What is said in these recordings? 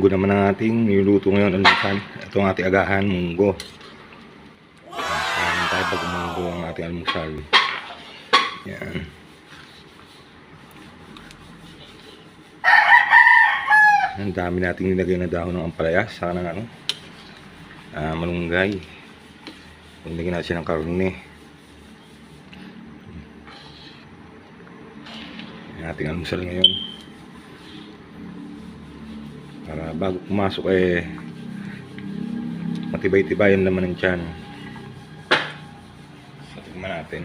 Munggo naman ang ating niluluto ngayon, almusal. Ito ang ating agahan, munggo. Kain tayo pag munggo ang ating almusal. Yan. Ang dami nating nilagay na dahon ng ampalaya. Saka ng ano, ah, malunggay. Nilagyan natin siya ng karne. Yan ating almusal ngayon. Para bago pumasok eh matibay-tibayan naman ng tiyan. So, tingnan natin.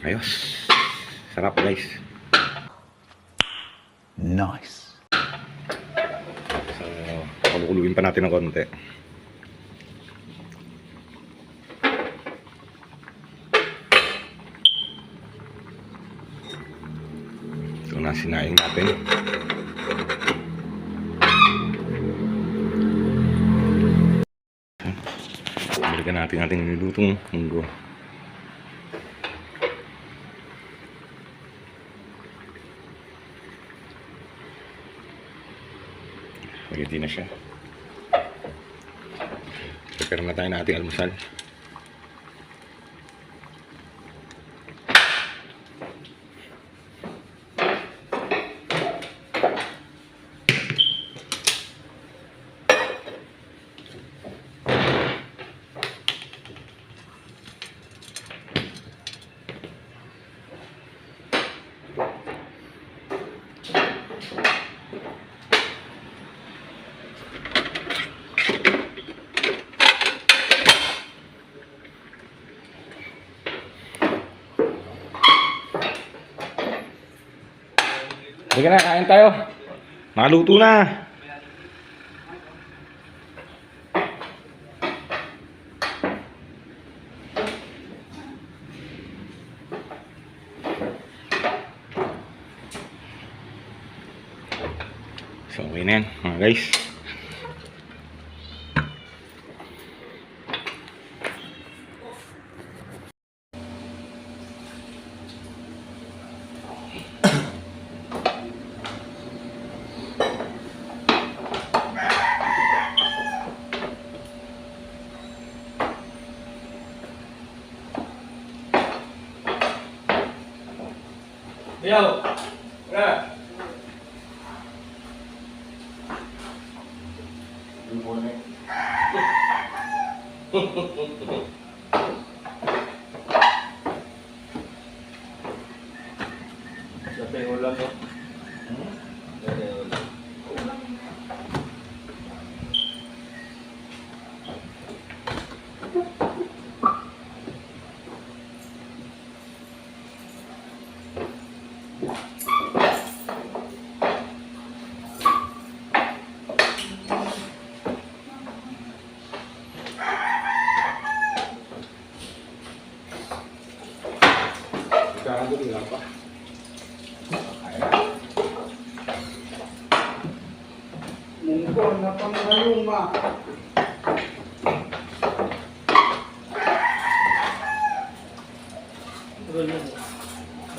Ayos. Sarap guys. Nice. So, pakuluin pa natin ng konti. Sinaing natin. Balikan natin ating nilutong munggo. Spaghetti na siya. Prepare na tayo ng ating almusal. Sige na, kain tayo. Nakaluto na. So, yan, mga guys. Yo, what up? Good morning.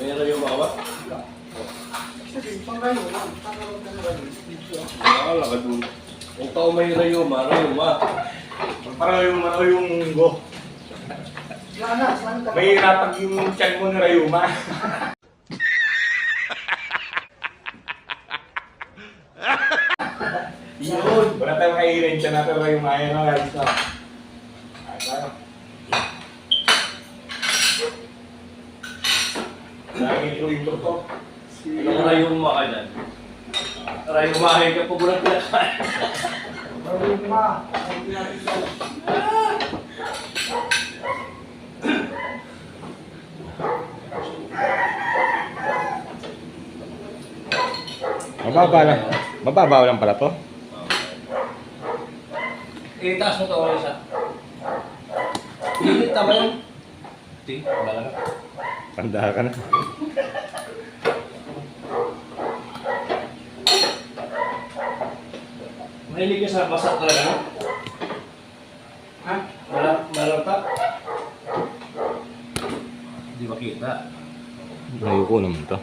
Mayroon yung bawa? Wala ka dun. Kung tao may rayuma, rayuma. Para yung ano yung munggo. May rapag yung tiyan mo ni Rayuma. Yun! Wala tayong siya natin Rayuma. Ayan o guys. No? Ayan tayo. Lagi intro-intro to. Anong rayuma ka dyan? Rayuma ka pa bulat. Sabi natin sa... Mababa lang. Mababa lang pala to. Eh, taas mo ito ako isa. Pilit tama yan. Ti, wala na. Tanda ka na. Mahilig ka sa basa talaga, no? Ha? Mala, malata. Hindi makita. Ayoko naman to.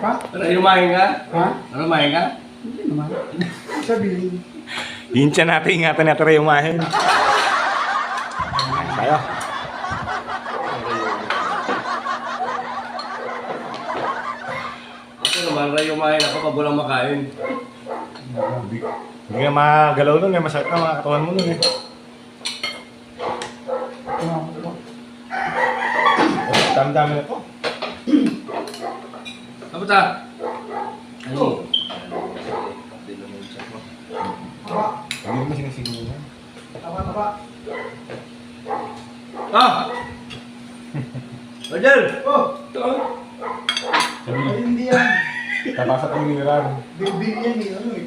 Bagay pa? Ano, ka? Ha? Ano, umahin ka? Hindi naman. Sabihin. Hincha natin, ingatan natin rin umahin. Tayo. Ako naman, ray umahin ako pag walang makain. Hindi ka magalaw nun eh. Masakit na mga katawan mo nun eh. Ano? Dami-dami na to. Ano ta? Ano? Taba. Hindi naman sinisigil mo. Taba, taba. Ah! Roger! Oh! Sabi, Ay, hindi yan. tapasa kami ni Ran. Big big yan eh. Ano eh.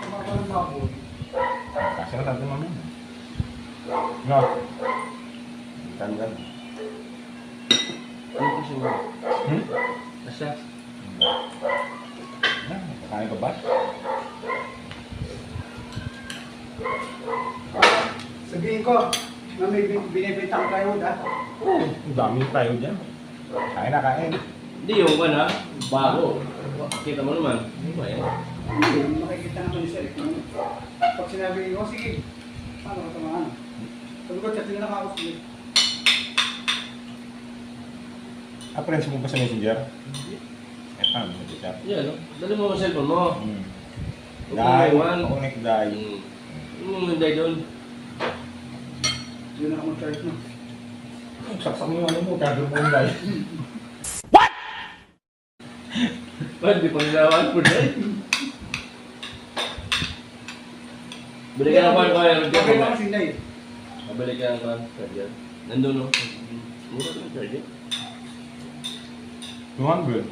Taba pa ng baboy. Kasi na natin mamaya. No. Tandaan. Ano mo? Hmm? Asya? Na, kakain ka ba? Sabihin ko, na may bin- binibintang kayo ha? Oo. Ang dami tayo dyan. Kain na, kain. Hindi yung ka na, bago. Kita mo naman. Ano ba yan? Hindi, makikita naman ni Sir. Pag sinabi ko, sige. Paano ka tamaan? Sabi ko, chat na ako sige. Ah, friends mo ba sa messenger? Eto, nag-chat. Yan, no? Dali mo ang cellphone mo. Hmm. Mo Dahil, connect dahil. Hmm. Ano mo hindi doon? Yun ako mag-charge na. Saksak mo yung ano mo, kagro mo yung dahil. Ba't di pang lawan po dahil? Bili ka ng kwan ko yan. Bakit ako sinday? Mabili ka ng kwan. Charger. Nandun no? Mura ka ng charger. 200.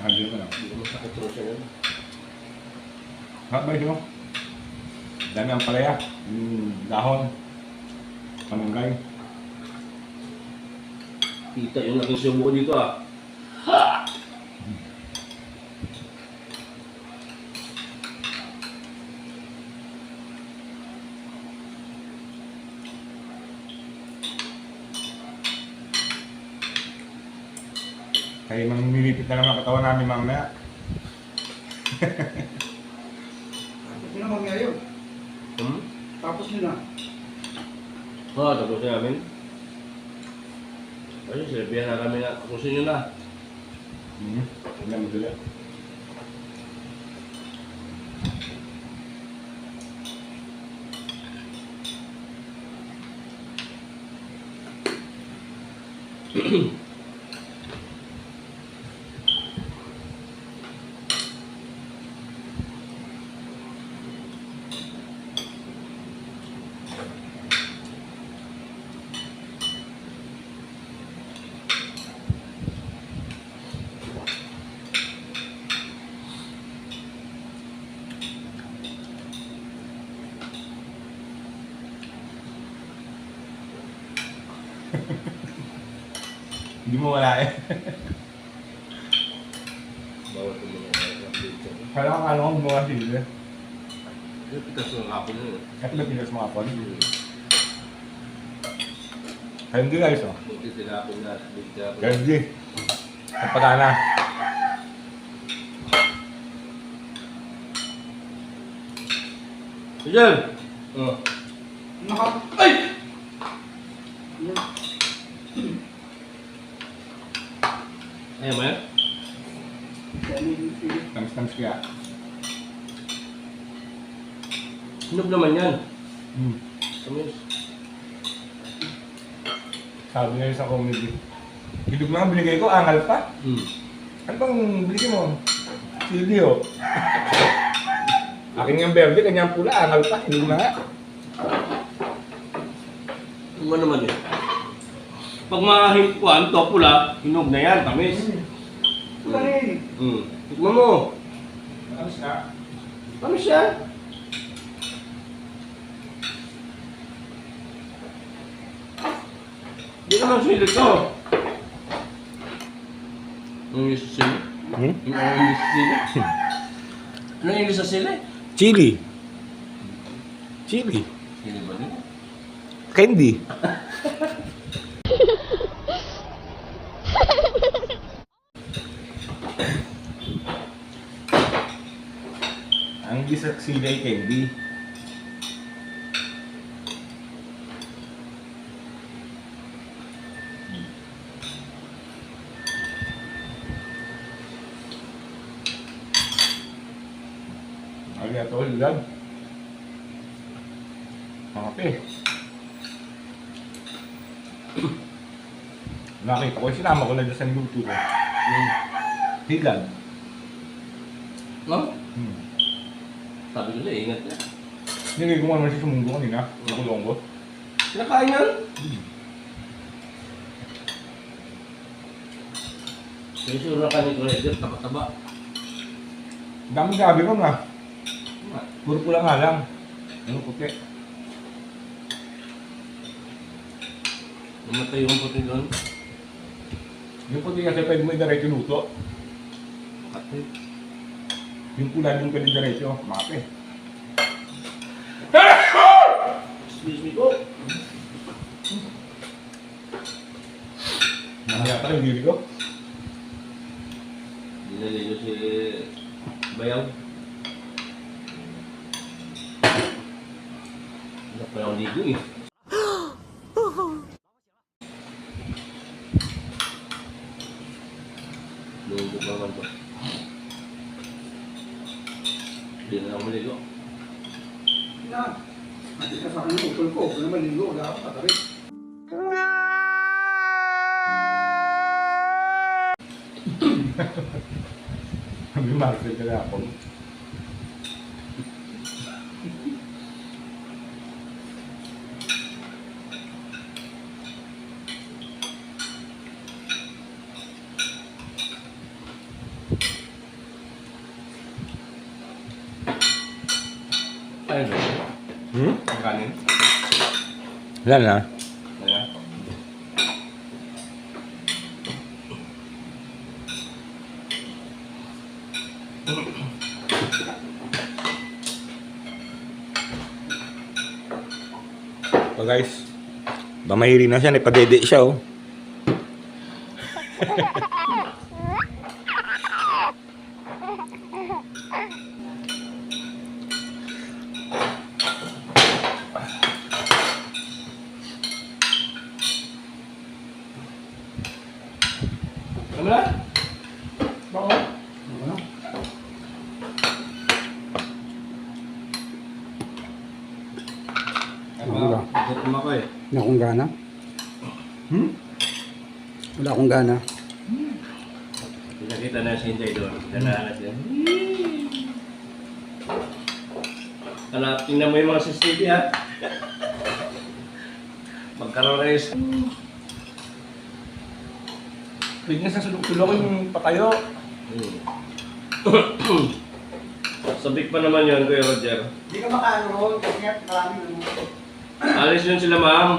Handle ko na. Masakit sa siya yun. Ha, ba ito? Dami ang palaya. Yung dahon. Pamunggay. Kita yung laking subo dito ah. Kaya mang nilipit na naman ang katawan namin mamaya. Ito na mangyari yun. Hmm? Tapos nyo na. Oo, tapos na namin. Ayun, sinabihan na kami na tapusin nyo na. Hmm. Hindi na madali. Hindi mo wala eh. Bawat ko mga update ko. Kaya kang ano kung gumawa sila. Yung pitas ng hapon yun. Ito na pinas mga pon. Kaya hindi guys oh. Buti tinapon na. Big tinapon. Kaya hindi. Ang pagana. Diyan! Oh. Naka... Ay! Yan. Ayaw mo yan? Tamis-tamis kaya. Hinog naman yan. Hmm. Tamis. Sabi nga yun sa comedy. Bilog na nga binigay ko, angal pa. Hmm. Ano bang binigay mo? Sili oh. Akin yung verde, kanyang pula, angal pa. Bilog na nga. Ano naman eh? Pag mahimpuan, to pula, hinog na yan, tamis. Wala eh. Hmm. Tikman mo. Tamis na. Tamis yan. Hindi naman sili to. Ang yung sili? Hmm? Yung ang yung sili? Anong sa sila? Chili. Chili. Sili ba din? Candy. Gisak sila ay candy. Ano ito, lulad? Okay. Nakita ko, sinama ko na dyan sa luto ko. Yung. No? Hmm. Sabi ko na, ingat na. Nilagay ko naman siya sa mundo kanina. Nakulong ko. Kinakain yan? Yung sura ka ni Correger, taba-taba. Ang dami gabi ko na. Puro nga lang. Ano puti? Namatay yung puti doon. Yung puti kasi pwede mo i-diretso luto. Kati. Yung pula yung pwede diretso. Mate. Excuse me po. Nakayata yung diri ko. Dinali nyo si Bayaw. Hindi pa lang ligo eh. Lungkot naman to. Hindi na ako maligo. Hindi ka sa akin yung utol ko. Kung naman linggo, wala ako ka ako. Ayun. Hmm? Ang kanin. Wala na. Ayan. So guys, ba mahiri na siya, ipadede siya oh. Ano na? Bakit? Ano? Ano ba? Gutom ako eh. Wala akong gana. Hmm? Wala akong gana. Nakita na si Hinday doon. Nanahalas yan. Ano, tingnan mo yung mga CCTV ha. Magkaroon na yung... Na sa sulok-sulok yung patayo. Hmm. Sabik pa naman yun, Kuya Roger. Hindi ka makaano ron. Kasi nga marami naman. Alis yun sila, ma'am.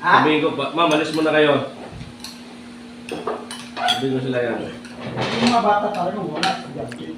Ha? Sabihin ko, "Pa- ma'am, alis muna kayo. Sabihin ko sila yan. Yung mga bata talaga wala sa gabi.